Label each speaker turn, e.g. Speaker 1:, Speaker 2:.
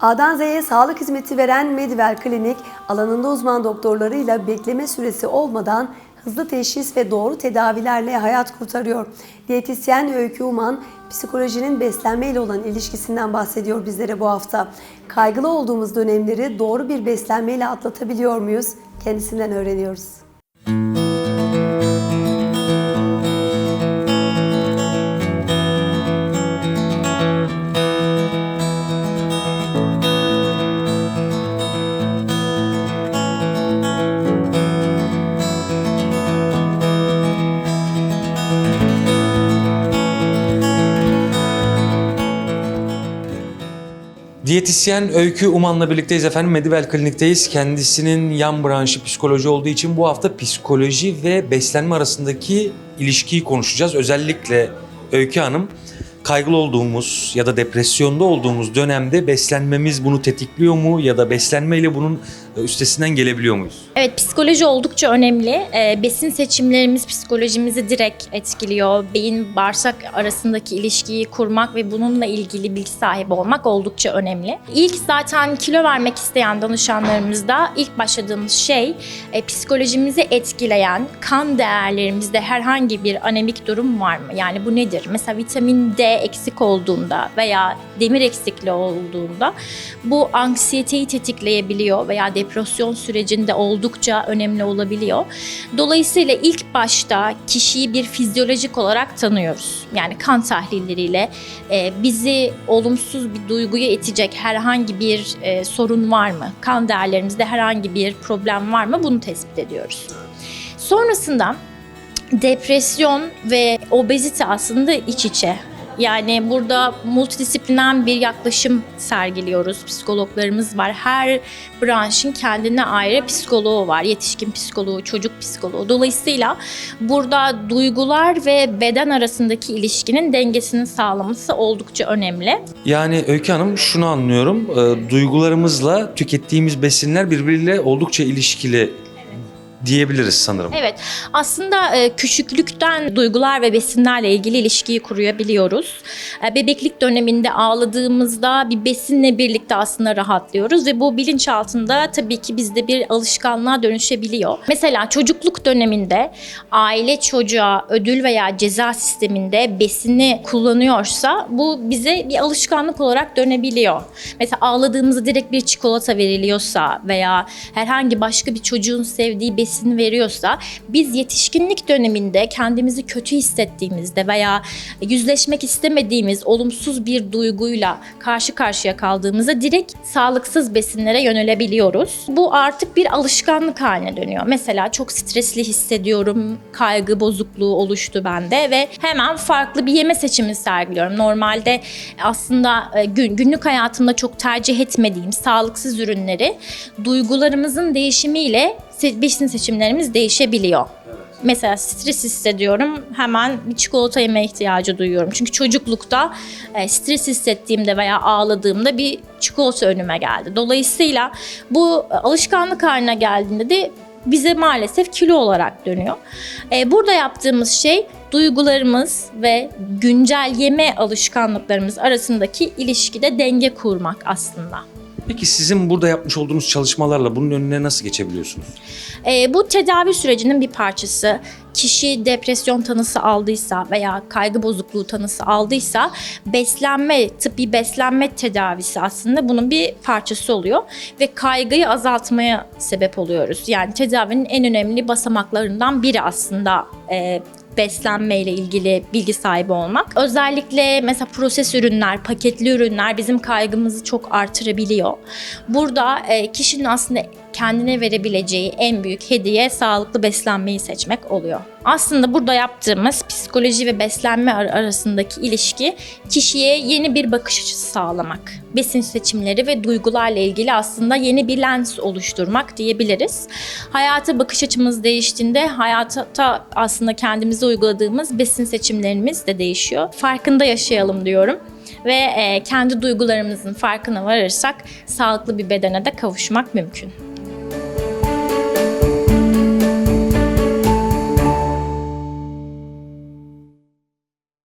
Speaker 1: A'dan Z'ye sağlık hizmeti veren Medivel Klinik, alanında uzman doktorlarıyla bekleme süresi olmadan hızlı teşhis ve doğru tedavilerle hayat kurtarıyor. Diyetisyen Öykü Uman, psikolojinin beslenmeyle olan ilişkisinden bahsediyor bizlere bu hafta. Kaygılı olduğumuz dönemleri doğru bir beslenmeyle atlatabiliyor muyuz? Kendisinden öğreniyoruz.
Speaker 2: Diyetisyen Öykü Uman'la birlikteyiz efendim. Medivel Klinik'teyiz. Kendisinin yan branşı psikoloji olduğu için bu hafta psikoloji ve beslenme arasındaki ilişkiyi konuşacağız. Özellikle Öykü Hanım kaygılı olduğumuz ya da depresyonda olduğumuz dönemde beslenmemiz bunu tetikliyor mu ya da beslenmeyle bunun üstesinden gelebiliyor muyuz?
Speaker 3: Evet psikoloji oldukça önemli. Ee, besin seçimlerimiz psikolojimizi direkt etkiliyor. Beyin bağırsak arasındaki ilişkiyi kurmak ve bununla ilgili bilgi sahibi olmak oldukça önemli. İlk zaten kilo vermek isteyen danışanlarımızda ilk başladığımız şey e, psikolojimizi etkileyen kan değerlerimizde herhangi bir anemik durum var mı? Yani bu nedir? Mesela vitamin D eksik olduğunda veya demir eksikliği olduğunda bu anksiyeteyi tetikleyebiliyor veya depresyon sürecinde oldukça önemli olabiliyor. Dolayısıyla ilk başta kişiyi bir fizyolojik olarak tanıyoruz. Yani kan tahlilleriyle e, bizi olumsuz bir duyguya itecek herhangi bir e, sorun var mı? Kan değerlerimizde herhangi bir problem var mı? Bunu tespit ediyoruz. Sonrasında depresyon ve obezite aslında iç içe. Yani burada multidisipliner bir yaklaşım sergiliyoruz. Psikologlarımız var. Her branşın kendine ayrı psikoloğu var. Yetişkin psikoloğu, çocuk psikoloğu. Dolayısıyla burada duygular ve beden arasındaki ilişkinin dengesini sağlaması oldukça önemli.
Speaker 2: Yani Öykü Hanım şunu anlıyorum. e, Duygularımızla tükettiğimiz besinler birbiriyle oldukça ilişkili diyebiliriz sanırım.
Speaker 3: Evet, aslında e, küçüklükten duygular ve besinlerle ilgili ilişkiyi kurabiliyoruz. E, bebeklik döneminde ağladığımızda bir besinle birlikte aslında rahatlıyoruz ve bu bilinçaltında tabii ki bizde bir alışkanlığa dönüşebiliyor. Mesela çocukluk döneminde aile çocuğa ödül veya ceza sisteminde besini kullanıyorsa bu bize bir alışkanlık olarak dönebiliyor. Mesela ağladığımızda direkt bir çikolata veriliyorsa veya herhangi başka bir çocuğun sevdiği besin veriyorsa biz yetişkinlik döneminde kendimizi kötü hissettiğimizde veya yüzleşmek istemediğimiz olumsuz bir duyguyla karşı karşıya kaldığımızda direkt sağlıksız besinlere yönelebiliyoruz. Bu artık bir alışkanlık haline dönüyor. Mesela çok stresli hissediyorum, kaygı bozukluğu oluştu bende ve hemen farklı bir yeme seçimi sergiliyorum. Normalde aslında e, gün, günlük hayatımda çok tercih etmediğim sağlıksız ürünleri duygularımızın değişimiyle besin seçimlerimiz değişebiliyor. Mesela stres hissediyorum hemen bir çikolata yeme ihtiyacı duyuyorum. Çünkü çocuklukta e, stres hissettiğimde veya ağladığımda bir çikolata önüme geldi. Dolayısıyla bu e, alışkanlık haline geldiğinde de bize maalesef kilo olarak dönüyor. E, burada yaptığımız şey duygularımız ve güncel yeme alışkanlıklarımız arasındaki ilişkide denge kurmak aslında.
Speaker 2: Peki sizin burada yapmış olduğunuz çalışmalarla bunun önüne nasıl geçebiliyorsunuz?
Speaker 3: E, bu tedavi sürecinin bir parçası. Kişi depresyon tanısı aldıysa veya kaygı bozukluğu tanısı aldıysa beslenme, tıbbi beslenme tedavisi aslında bunun bir parçası oluyor ve kaygıyı azaltmaya sebep oluyoruz. Yani tedavinin en önemli basamaklarından biri aslında e, beslenme ile ilgili bilgi sahibi olmak. Özellikle mesela proses ürünler, paketli ürünler bizim kaygımızı çok artırabiliyor. Burada e, kişinin aslında kendine verebileceği en büyük hediye sağlıklı beslenmeyi seçmek oluyor. Aslında burada yaptığımız psikoloji ve beslenme ar- arasındaki ilişki kişiye yeni bir bakış açısı sağlamak. Besin seçimleri ve duygularla ilgili aslında yeni bir lens oluşturmak diyebiliriz. Hayata bakış açımız değiştiğinde hayata aslında kendimize uyguladığımız besin seçimlerimiz de değişiyor. Farkında yaşayalım diyorum ve e, kendi duygularımızın farkına varırsak sağlıklı bir bedene de kavuşmak mümkün.